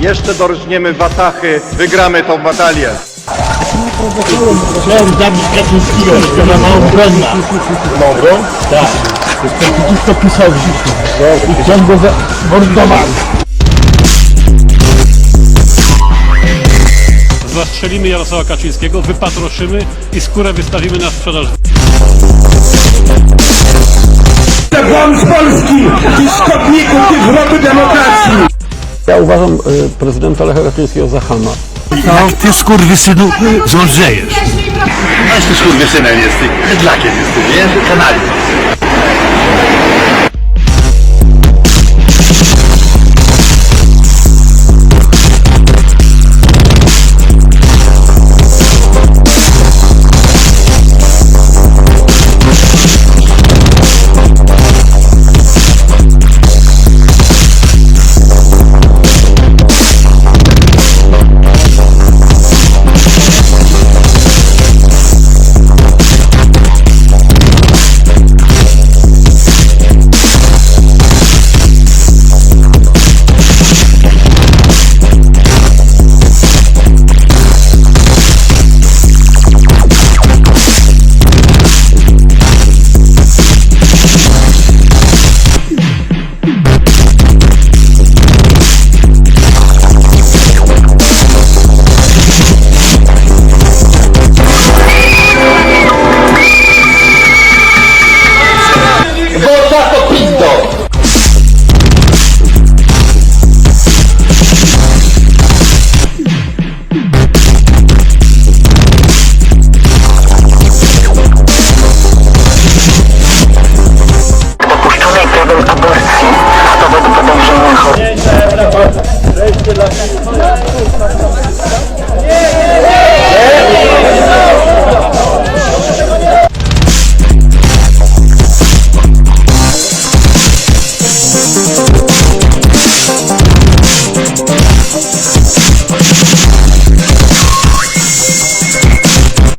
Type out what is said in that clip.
Jeszcze dorżniemy watachy, wygramy tą batalię. Chciałem zabić Kaczyńskiego, to na małą bronna. Mogą? Tak. Jestem przeciwko PiSowi. I chciałem go zamordować. Zastrzelimy Jarosława Kaczyńskiego, wypatroszymy i skórę wystawimy na sprzedaż. Wam z Polski! Ty szkodniku, ty wrogu demokracji! Ja uważam y, prezydenta Lecha Kaczyńskiego za chama. Jak ty skurwysynu złądrzejesz? Aż ty skurwysynem jesteś, bydlakiem jesteś, nie? Kanali.